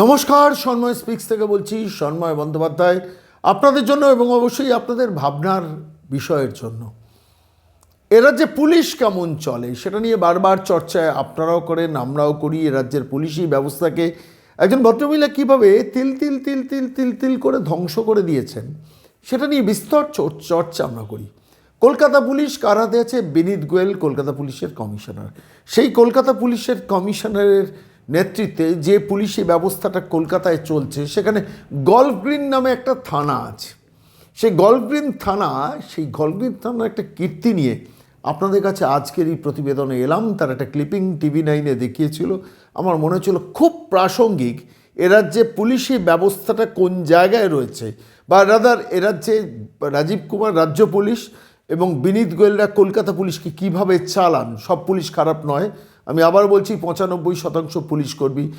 নমস্কার, সন্ময় স্পিক্স থেকে বলছি সন্ময় বন্দ্যোপাধ্যায় আপনাদের জন্য এবং অবশ্যই আপনাদের ভাবনার বিষয়ের জন্য। এ রাজ্যে পুলিশ কেমন চলে? সেটা নিয়ে বারবার চর্চায় আপনারাও করেন, আমরাও করি। এ রাজ্যের পুলিশি ব্যবস্থাকে একজন ভদ্রমহিলা কীভাবে তিল তিল তিল তিল তিল তিল করে ধ্বংস করে দিয়েছেন, সেটা নিয়ে বিস্তর চর্চা আমরা করি। কলকাতা পুলিশ কার হাতে আছে বিনীত গোয়েল, কলকাতা পুলিশের কমিশনার। সেই কলকাতা পুলিশের কমিশনারের নেতৃত্বে যে পুলিশি ব্যবস্থাটা কলকাতায় চলছে, সেখানে গল্ফ গ্রিন নামে একটা থানা আছে। সেই গল্ফগ্রিন থানা, সেই গল্ফগ্রিন থানার একটা কীর্তি নিয়ে আপনাদের কাছে আজকের এই প্রতিবেদনে এলাম। তার একটা ক্লিপিং টিভি নাইনে দেখিয়েছিল। আমার মনে হচ্ছিল খুব প্রাসঙ্গিক এ রাজ্যে পুলিশি ব্যবস্থাটা কোন জায়গায় রয়েছে? বা রাদার এ রাজ্যে রাজীব কুমার রাজ্য পুলিশ এবং বিনীত গোয়েলরা কলকাতা পুলিশকে কীভাবে চালান? সব পুলিশ খারাপ নয়। আমি আবার বলছি, পঁচানব্বই শতাংশ পুলিশ কর্মী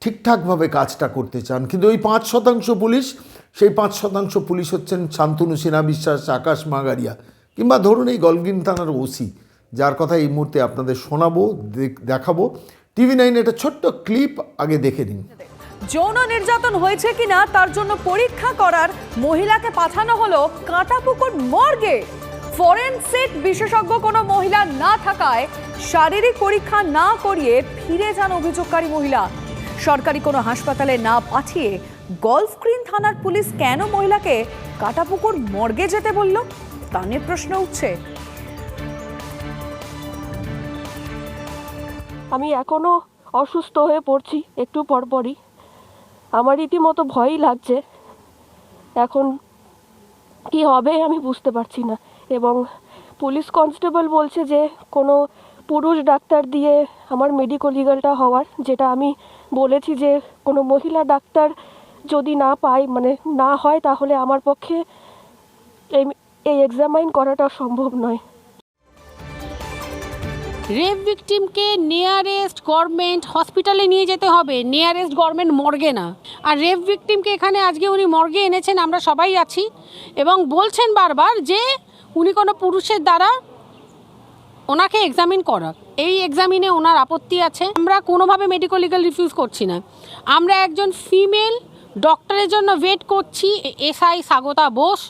ঠিকঠাকভাবে কাজটা করতে চান। কিন্তু ওই পাঁচ শতাংশ পুলিশ, সেই পাঁচ শতাংশ পুলিশ হচ্ছেন শান্তনু সিনহা বিশ্বাস, আকাশ মাগারিয়া, কিংবা ধরুন এই গলগিন থানার ওসি, যার কথা এই মুহূর্তে আপনাদের শোনাবো, দেখ- দেখাবো। টিভি নাইনে একটা ছোট্ট ক্লিপ আগে দেখে নিন। যৌন নির্যাতন হয়েছে কিনা, তার জন্য পরীক্ষা করার মহিলাকে পাঠানো হলো কাঁটাপুকুর মর্গে। ফরেনসিক বিশেষজ্ঞ কোনো মহিলা না থাকায় শারীরিক পরীক্ষা না করিয়ে ফিরে যান অভিযোগকারী মহিলা। সরকারি কোনো হাসপাতালে না পাঠিয়ে গলফ গ্রিন থানার পুলিশ কেন মহিলাকে কাটাপুকুর মর্গে যেতে বলল? তা প্রশ্ন উঠছে। আমি এখনও অসুস্থ হয়ে পড়ছি, একটু পরপরই। আমার রীতিমতো ভয়ই লাগছে। এখন কি হবে আমি বুঝতে পারছি না। এবং পুলিশ কনস্টেবল বলছে যে কোনো পুরুষ ডাক্তার দিয়ে আমার মেডিকেল লিগালটা হওয়ার, যেটা আমি বলেছি যে কোনো মহিলা ডাক্তার যদি না পাই মানে না হয়, তাহলে আমার পক্ষে এই এই এক্সামাইন করাটা সম্ভব নয়। রেপ ভিকটিমকে নিয়ারেস্ট গভর্নমেন্ট হসপিটালে নিয়ে যেতে হবে। নিয়ারেস্ট গভর্নমেন্ট মর্গে না। আর রেপ ভিকটিমকে এখানে আজকে উনি মর্গে এনেছেন, আমরা সবাই আছি। এবং বলছেন বারবার যে উনি কোনো পুরুষের দ্বারা ওনাকে এক্সামিন করা। এই এক্সামিনে ওনার আপত্তি আছে। আমরা কোনোভাবে মেডিকেল লিগাল রিফিউজ করছি না। আমরা একজন ফিমেল ডক্টরের জন্য ওয়েট করছি। এসআই স্বাগতা বোস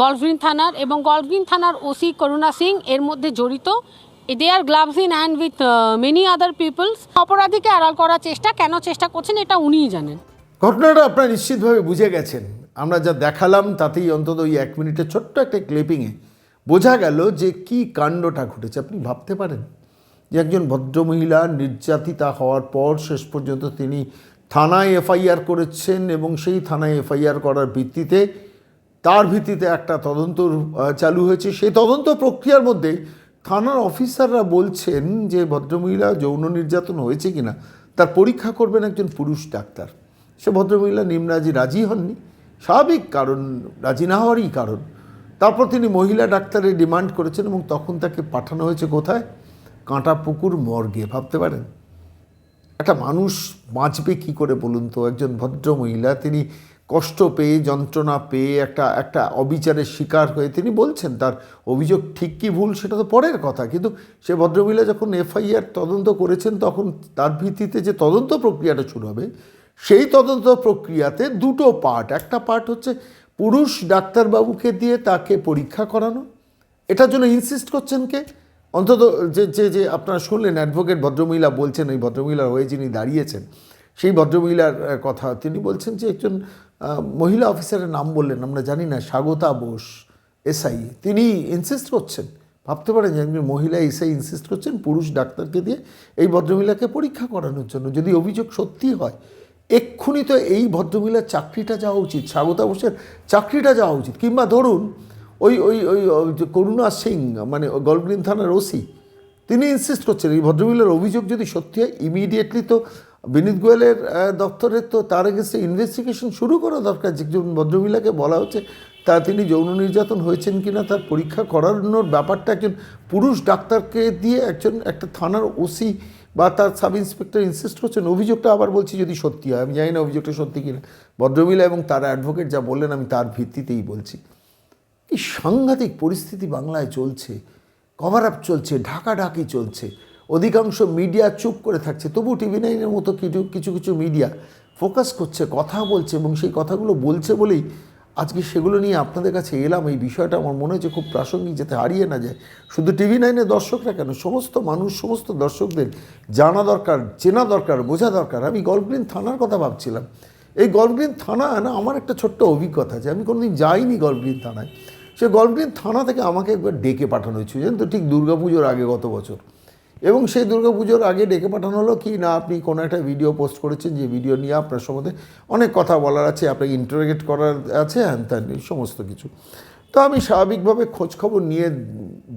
গলফগ্রিন থানার এবং গলফগ্রিন থানার ওসি করুণা সিং এর মধ্যে জড়িত। They are gloves in hand with many other peoples অপরাধীকে আড়াল করার চেষ্টা, কেন চেষ্টা করছেন এটা উনিই জানেন। ঘটনাটা আপনারা নিশ্চিতভাবে বুঝে গেছেন। আমরা যা দেখালাম তাতেই অন্তত ওই এক মিনিটের ছোট্ট একটা ক্লিপিংয়ে বোঝা গেল যে কি কাণ্ডটা ঘটেছে। আপনি ভাবতে পারেন যে একজন ভদ্রমহিলা নির্যাতিতা হওয়ার পর শেষ পর্যন্ত তিনি থানায় এফআইআর করেছেন এবং সেই থানায় এফআইআর করার ভিত্তিতে তার ভিত্তিতে একটা তদন্ত চালু হয়েছে। সেই তদন্ত প্রক্রিয়ার মধ্যে থানার অফিসাররা বলছেন যে ভদ্রমহিলা যৌন নির্যাতন হয়েছে কিনা, তার পরীক্ষা করবেন একজন পুরুষ ডাক্তার। সে ভদ্রমহিলা নিমরাজি রাজি হননি। স্বাভাবিক কারণ, রাজি না হওয়ারই কারণ। তারপর তিনি মহিলা ডাক্তারের ডিমান্ড করেছেন এবং তখন তাকে পাঠানো হয়েছে কোথায়? কাঁটাপুকুর মর্গে, ভাবতে পারেন? একটা মানুষ বাঁচবে কি করে বলুন তো? একজন ভদ্র মহিলা, তিনি কষ্ট পেয়ে, যন্ত্রণা পেয়ে, একটা একটা অবিচারের শিকার হয়ে তিনি বলছেন, তার অভিযোগ ঠিক কি ভুল সেটা তো পরের কথা। কিন্তু সে ভদ্রমহিলা যখন এফআইআর তদন্ত করেছেন, তখন তার ভিত্তিতে যে তদন্ত প্রক্রিয়াটা শুরু হবে, সেই তদন্ত প্রক্রিয়াতে দুটো পার্ট একটা পার্ট হচ্ছে পুরুষ ডাক্তারবাবুকে দিয়ে তাকে পরীক্ষা করানো? এটার জন্য ইনসিস্ট করছেন কে? অন্তত যে যে যে আপনারা শুনলেন অ্যাডভোকেট ভদ্রমহিলা বলছেন এই ভদ্রমহিলার হয়ে যিনি দাঁড়িয়েছেন, সেই ভদ্রমহিলার কথা। তিনি বলছেন যে একজন মহিলা অফিসারের নাম বললেন, আমরা জানি না, স্বাগতা বোস, এসআই। তিনি ইনসিস্ট করছেন, ভাবতে পারেন যে একজন মহিলা এসআই ইনসিস্ট করছেন, পুরুষ ডাক্তারকে দিয়ে এই ভদ্রমহিলাকে পরীক্ষা করানোর জন্য। যদি অভিযোগ সত্যি হয় এক্ষুনি তো এই ভদ্রমহিলার চাকরিটা যাওয়া উচিত, স্বাগতা বোসের চাকরিটা যাওয়া উচিত। কিংবা ধরুন, ওই ওই ওই করুণা সিং মানে গলগ্রিন থানার ওসি, তিনি ইনসিস্ট করছেন, এই ভদ্রমহিলার অভিযোগ যদি সত্যি হয় ইমিডিয়েটলি তো বিনীত গোয়েলের দপ্তরের তো তার এগেন্সে ইনভেস্টিগেশন শুরু করা দরকার। যে একজন ভদ্রমহিলাকে বলা হচ্ছে, তা তিনি যৌন নির্যাতন হয়েছেন কি না তার পরীক্ষা করানোর ব্যাপারটা একজন পুরুষ ডাক্তারকে দিয়ে একজন, একটা থানার ওসি বা তার সাব ইন্সপেক্টর ইনসিস্ট করছেন, অভিযোগটা আবার বলছি যদি সত্যি হয়। আমি জানি না অভিযোগটা সত্যি কিনা ভদ্রমহিলা এবং তার অ্যাডভোকেট যা বললেন, আমি তার ভিত্তিতেই বলছি। কি সাংঘাতিক পরিস্থিতি বাংলায় চলছে। কভার আপ চলছে, ঢাকাঢাকি চলছে। অধিকাংশ মিডিয়া চুপ করে থাকছে। তবু টিভি নাইনের মতো কিছু কিছু কিছু মিডিয়া ফোকাস করছে, কথা বলছে এবং সেই কথাগুলো বলছে বলেই আজকে সেগুলো নিয়ে আপনাদের কাছে এলাম। এই বিষয়টা আমার মনে হচ্ছে খুব প্রাসঙ্গিক যাতে হারিয়ে না যায়। শুধু টিভি নাইনের দর্শকরা কেন? সমস্ত মানুষ, সমস্ত দর্শকদের জানা দরকার, চেনা দরকার, বোঝা দরকার। আমি গল্ফগ্রিন থানার কথা ভাবছিলাম। এই গল্ফগ্রিন থানা না, আমার একটা ছোট্ট অভিজ্ঞতা আছে। আমি কোনোদিন যাইনি গল্ফগ্রিন থানায়। সে গল্ফগ্রিন থানা থেকে আমাকে একবার ডেকে পাঠানো হয়েছিল। জানেন তো, ঠিক দুর্গাপুজোর আগে গত বছর। এবং সেই দুর্গা পুজোর আগে ডেকে পাঠানো হলো কি, না, আপনি কোনো একটা ভিডিও পোস্ট করেছেন যে ভিডিও নিয়ে আপনার সম্বন্ধে অনেক কথা বলার আছে, আপনাকে ইন্টারোগেট করার আছে হ্যান ত্যান সমস্ত কিছু। তো আমি স্বাভাবিকভাবে খোঁজখবর নিয়ে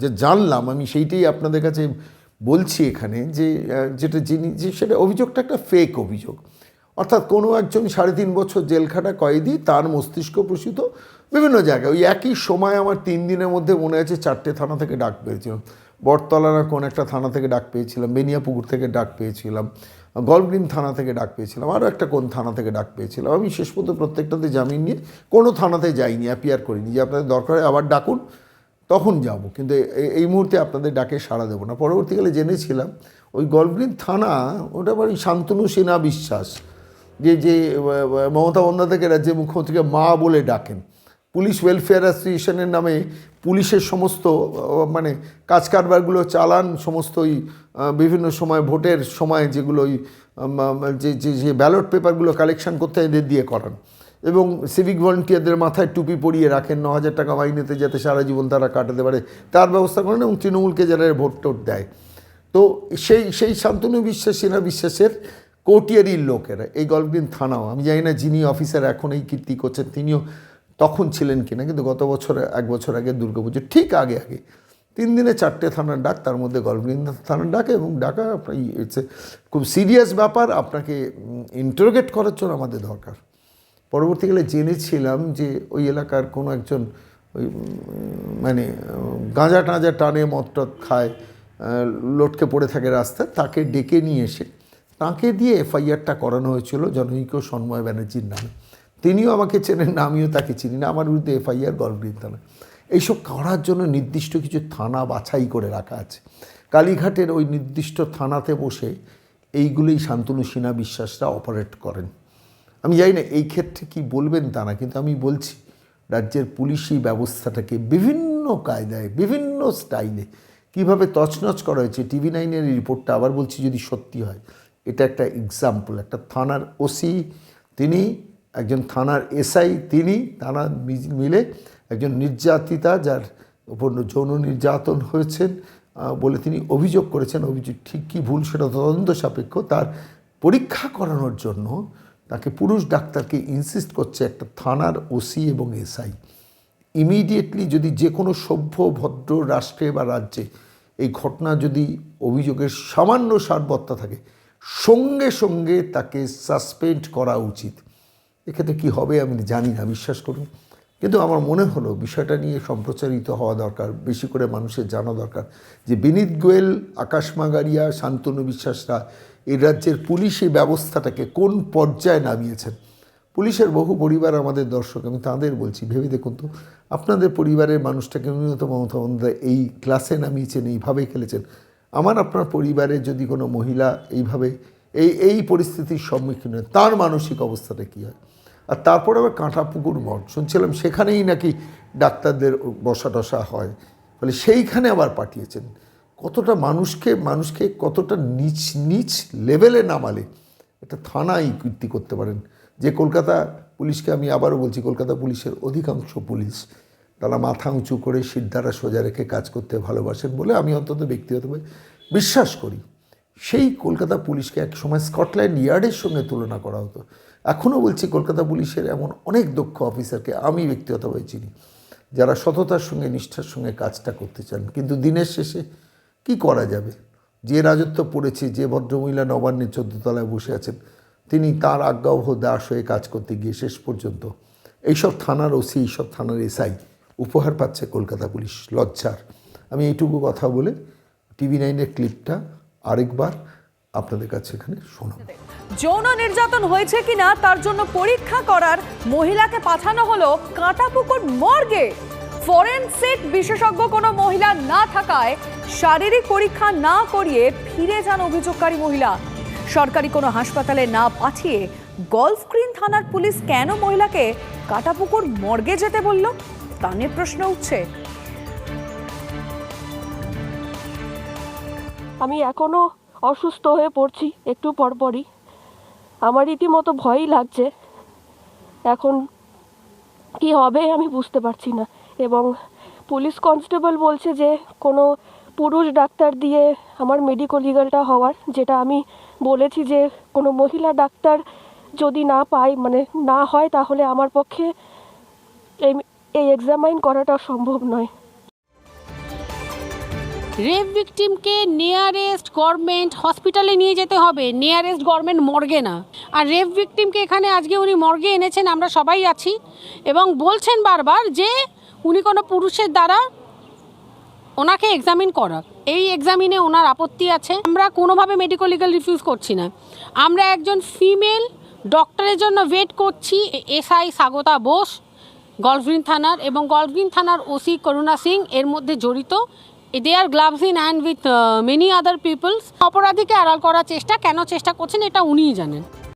যে জানলাম, আমি সেইটাই আপনাদের কাছে বলছি এখানে যে যেটা যিনি, যে সেটা অভিযোগটা একটা ফেক অভিযোগ। অর্থাৎ কোনো একজন সাড়ে তিন বছর জেল খাটা কয়েদি, তার মস্তিষ্ক প্রসূত, বিভিন্ন জায়গায়। ওই একই সময় আমার তিন দিনের মধ্যে মনে আছে চারটে থানা থেকে ডাক পেয়েছিলাম। বটতলা না কোন একটা থানা থেকে ডাক পেয়েছিলাম, বেনিয়াপুকুর থেকে ডাক পেয়েছিলাম গলগ্রিন থানা থেকে ডাক পেয়েছিলাম আরও একটা কোন থানা থেকে ডাক পেয়েছিলাম। আমি শেষ পর্যন্ত প্রত্যেকটাতে জামিন নিয়ে কোনো থানাতে যাইনি অ্যাপিয়ার করিনি যে আপনাদের দরকার হয় আবার ডাকুন, তখন যাব। কিন্তু এই মুহূর্তে আপনাদের ডাকে সাড়া দেবো না। পরবর্তীকালে জেনেছিলাম ওই গলগ্রিন থানা, ওটা বাড়ি শান্তনু সেনা বিশ্বাস, যে যে মমতা বন্দ্যোপাধ্যায়কে রাজ্যের মুখ্যমন্ত্রীকে মা বলে ডাকেন। পুলিশ ওয়েলফেয়ার অ্যাসোসিয়েশনের নামে পুলিশের সমস্ত মানে কাজ কারবারগুলো চালান সমস্ত ওই বিভিন্ন সময় ভোটের সময় যেগুলো ওই যে যে ব্যালট পেপারগুলো কালেকশন করতে এদের দিয়ে করান। এবং সিভিক ভলেন্টিয়ারদের মাথায় টুপি পরিয়ে রাখেন ন হাজার টাকা মাইনেতে যাতে সারা জীবন তারা কাটাতে পারে, তার ব্যবস্থা করেন এবং তৃণমূলকে যারা ভোট টোট দেয়। তো সেই সেই শান্তনু বিশ্বাস, সেনা বিশ্বাসের কোটিয়ারির লোকেরা, এই গল্পদিন থানাও, আমি জানি না যিনি অফিসার এখন এই কীর্তি করছেন, তিনিও তখন ছিলেন কিনা কিন্তু গত বছর, এক বছর আগে দুর্গাপুজো ঠিক আগে আগে। তিন দিনে চারটে থানার ডাক, তার মধ্যে গল্পদিন থানার ডাক এবং ডাকা আপনার খুব সিরিয়াস ব্যাপার। আপনাকে ইন্টারোগেট করার জন্য আমাদের দরকার। পরবর্তীকালে জেনেছিলাম যে ওই এলাকার কোনো একজন ওই মানে গাঁজা টাঁজা টানে মদ টদ খায় লটকে পড়ে থাকে রাস্তায়, তাকে ডেকে নিয়ে এসে, তাকে দিয়ে এফআইআরটা করানো হয়েছিল জনৈক সন্ময় ব্যানার্জির নামে। তিনিও আমাকে চেনেন না, আমিও তাকে চিনি না। আমার বিরুদ্ধে এফআইআর গল্পগ্রিন থানা এইসব করার জন্য নির্দিষ্ট কিছু থানা বাছাই করে রাখা আছে। কালীঘাটের ওই নির্দিষ্ট থানাতে বসে এইগুলোই শান্তনু সিনহা বিশ্বাসরা অপারেট করেন। আমি জানি না এই ক্ষেত্রে কি বলবেন তা না কিন্তু আমি বলছি, রাজ্যের পুলিশি ব্যবস্থাটাকে বিভিন্ন কায়দায়, বিভিন্ন স্টাইলে কীভাবে তছনছ করা হয়েছে, টিভি নাইনের রিপোর্টটা আবার বলছি যদি সত্যি হয়। এটা একটা এক্সাম্পল একটা থানার ওসি, তিনি একজন থানার এসআই তিনি, তারা মিলে একজন নির্যাতিতা যার উপর যৌন নির্যাতন হয়েছেন বলে তিনি অভিযোগ করেছেন। অভিযোগ ঠিক কী ভুল সেটা তদন্ত সাপেক্ষ। তার পরীক্ষা করানোর জন্য তাকে পুরুষ ডাক্তারকে ইনসিস্ট করছে একটা থানার ওসি এবং এসআই ইমিডিয়েটলি যদি যে কোনো সভ্য, ভদ্র রাষ্ট্রে বা রাজ্যে এই ঘটনা যদি অভিযোগের সামান্য সারবত্তা থাকে, সঙ্গে সঙ্গে তাকে সাসপেন্ড করা উচিত। এক্ষেত্রে কী হবে আমি জানি না, বিশ্বাস করুন। কিন্তু আমার মনে হলো বিষয়টা নিয়ে সম্প্রচারিত হওয়া দরকার, বেশি করে মানুষের জানা দরকার যে বিনীত গোয়েল, আকাশ মাগারিয়া শান্তনু বিশ্বাসরা এই রাজ্যের পুলিশি ব্যবস্থাটাকে কোন পর্যায়ে নামিয়েছেন? পুলিশের বহু পরিবার আমাদের দর্শক, আমি তাদের বলছি, ভেবে দেখুন তো, আপনাদের পরিবারের মানুষটাকে উন্নত মমতা এই ক্লাসে নামিয়েছেন এইভাবে খেলেছেন। আমার, আপনার পরিবারে যদি কোনো মহিলা এইভাবে এই এই পরিস্থিতির সম্মুখীন হয়, তার মানসিক অবস্থাটা কী হয়? আর তারপরে আবার কাঁটা পুকুর মঠ। শুনছিলাম সেখানেই নাকি ডাক্তারদের বসা টসা হয়। ফলে সেইখানে আবার পাঠিয়েছেন। কতটা মানুষকে মানুষকে কতটা নিচ নিচ লেভেলে নামালে একটা থানায় কীর্তি করতে পারেন। যে কলকাতা পুলিশকে আমি আবারও বলছি, কলকাতা পুলিশের অধিকাংশ পুলিশ তারা মাথা উঁচু করে সিদ্ধারা সোজা রেখে কাজ করতে ভালোবাসেন বলে আমি অন্তত ব্যক্তিগতভাবে বিশ্বাস করি। সেই কলকাতা পুলিশকে এক সময় স্কটল্যান্ড ইয়ার্ডের সঙ্গে তুলনা করা হতো। এখনও বলছি, কলকাতা পুলিশের এমন অনেক দক্ষ অফিসারকে আমি ব্যক্তিগতভাবে চিনি, যারা সততার সঙ্গে, নিষ্ঠার সঙ্গে কাজটা করতে চান। কিন্তু দিনের শেষে কি করা যাবে? যে রাজত্ব পড়েছে, যে ভদ্রমহিলা নবান্নের চোদ্দ তলায় বসে আছেন, তিনি তার আজ্ঞাবহ দাস হয়ে কাজ করতে গিয়ে শেষ পর্যন্ত এইসব থানার ওসি, এইসব থানার এসআই উপহার পাচ্ছে কলকাতা পুলিশ লজ্জার। আমি এইটুকু কথা বলে টিভি নাইনের ক্লিপটা আরেকবার আপনাদের কাছে এখানে শোনাব। যৌন নির্যাতন হয়েছে কিনা তার জন্য পরীক্ষা করার মহিলাকে পাঠানো হলো কাঁটাপুকুর মর্গে। ফরেনসিক বিশেষজ্ঞ কোনো মহিলা না থাকায় শারীরিক পরীক্ষা না করিয়ে ফিরে যান অভিযোগকারী মহিলা। সরকারি কোনো হাসপাতালে না পাঠিয়ে গলফ গ্রিন থানার পুলিশ কেন মহিলাকে কাটাপুকুর মর্গে যেতে বলল? তা নিয়ে প্রশ্ন উঠছে। আমি এখনও অসুস্থ হয়ে পড়ছি, একটু পরপরই। আমার রীতিমতো ভয়ই লাগছে। এখন কি হবে আমি বুঝতে পারছি না। এবং পুলিশ কনস্টেবল বলছে যে, কোনো পুরুষ ডাক্তার দিয়ে আমার মেডিকো লিগালটা হওয়ার, যেটা আমি বলেছি যে, কোনো মহিলা ডাক্তার যদি না পাই মানে না হয়, তাহলে আমার পক্ষে এই এই এক্সামাইন করাটা সম্ভব নয়। রেপ ভিকটিমকে নিয়ারেস্ট গভর্নমেন্ট হসপিটালে নিয়ে যেতে হবে। নিয়ারেস্ট গভর্নমেন্ট মর্গে না। আর রেপ ভিকটিমকে এখানে আজকে উনি মর্গে এনেছেন, আমরা সবাই আছি। এবং বলছেন বারবার যে উনি কোনো পুরুষের দ্বারা ওনাকে এক্সামিন করাক। এই এক্সামিনে ওনার আপত্তি আছে। আমরা কোনোভাবে মেডিকো লিগাল রিফিউজ করছি না। আমরা একজন ফিমেল ডক্টরের জন্য ওয়েট করছি। এসআই স্বাগতা বোস গলফগ্রিন থানার এবং গলফগ্রিন থানার ওসি করুণা সিং এর মধ্যে জড়িত। They are gloves in hand with many other peoples অপরাধীকে আড়াল করার চেষ্টা, কেন চেষ্টা করছেন, এটা উনিই জানেন।